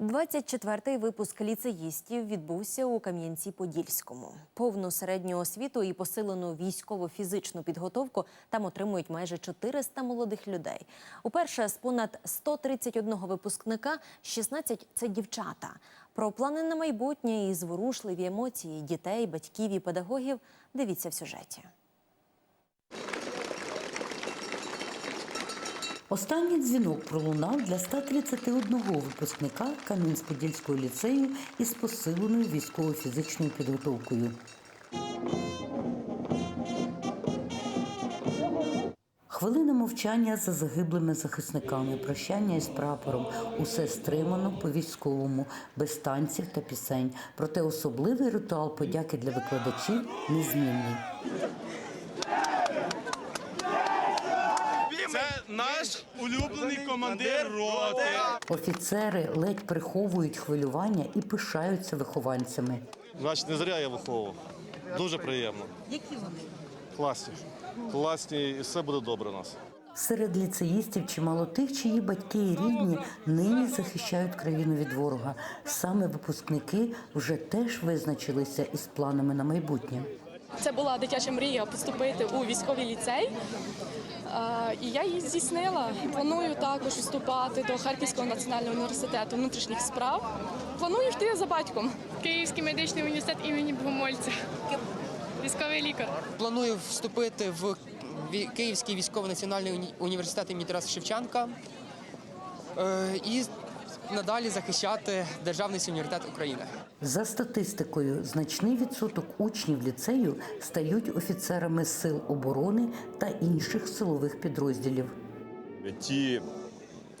24-й випуск ліцеїстів відбувся у Кам'янці-Подільському. Повну середню освіту і посилену військово-фізичну підготовку там отримують майже 400 молодих людей. Уперше з понад 131 випускника 16 – це дівчата. Про плани на майбутнє і зворушливі емоції дітей, батьків і педагогів дивіться в сюжеті. Останній дзвінок пролунав для 131 випускника Кам'янець-Подільського ліцею із посиленою військово-фізичною підготовкою. Хвилина мовчання за загиблими захисниками, прощання із прапором. Усе стримано по військовому, без танців та пісень. Проте особливий ритуал подяки для викладачів незмінний. Це наш улюблений командир роти. Офіцери ледь приховують хвилювання і пишаються вихованцями. Значить, не зря я виховував. Дуже приємно. Які вони? Класні. Класні, і все буде добре у нас. Серед ліцеїстів чимало тих, чиї батьки і рідні нині захищають країну від ворога. Саме випускники вже теж визначилися із планами на майбутнє. Це була дитяча мрія поступити у військовий ліцей. Е, І я її здійснила. Планую також вступати до Харківського національного університету внутрішніх справ. Планую йти за батьком. Київський медичний університет імені Богомольця. Військовий лікар. Планую вступити в Київський військовий національний університет імені Тараса Шевченка е, і надалі захищати Державний суверенітет України. За статистикою, значний відсоток учнів ліцею стають офіцерами сил оборони та інших силових підрозділів. Ті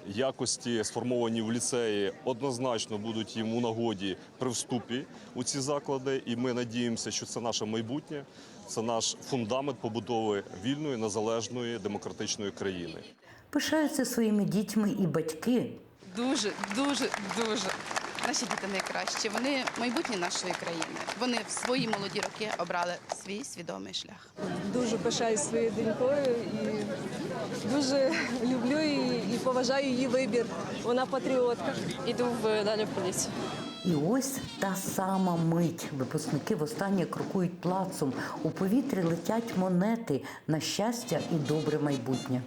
якості, сформовані в ліцеї, однозначно будуть їм у нагоді при вступі у ці заклади. І ми надіємося, що це наше майбутнє, це наш фундамент побудови вільної, незалежної, демократичної країни. Пишаються своїми дітьми і батьки. Дуже, дуже, дуже. Наші діти найкращі. Вони майбутнє нашої країни. Вони в свої молоді роки обрали свій свідомий шлях. дуже пишаюсь своєю донькою і дуже люблю її і поважаю її вибір. Вона патріотка. Іду в далі в поліцію. І ось та сама мить. Випускники востаннє крокують плацом. У повітрі летять монети на щастя і добре майбутнє.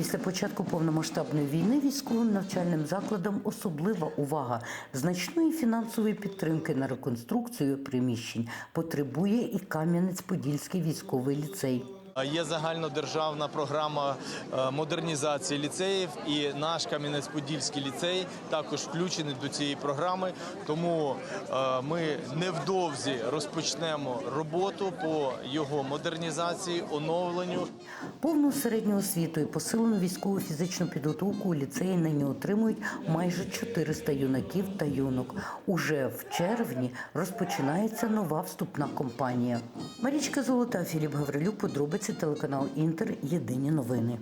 Після початку повномасштабної війни військовим навчальним закладам особлива увага. Значної фінансової підтримки на реконструкцію приміщень потребує і Кам'янець-Подільський військовий ліцей. Є загальнодержавна програма е, модернізації ліцеїв, і наш Кам'янець-Подільський ліцей також включений до цієї програми. Тому е, ми невдовзі розпочнемо роботу по його модернізації, оновленню. Повну середню освіту і посилену військову фізичну підготовку у ліцеї нині отримують майже 400 юнаків та юнок. Уже в червні розпочинається нова вступна кампанія. Марічка Золота, Філіп Гаврилюк, подробиці телеканал Інтер. Єдині новини.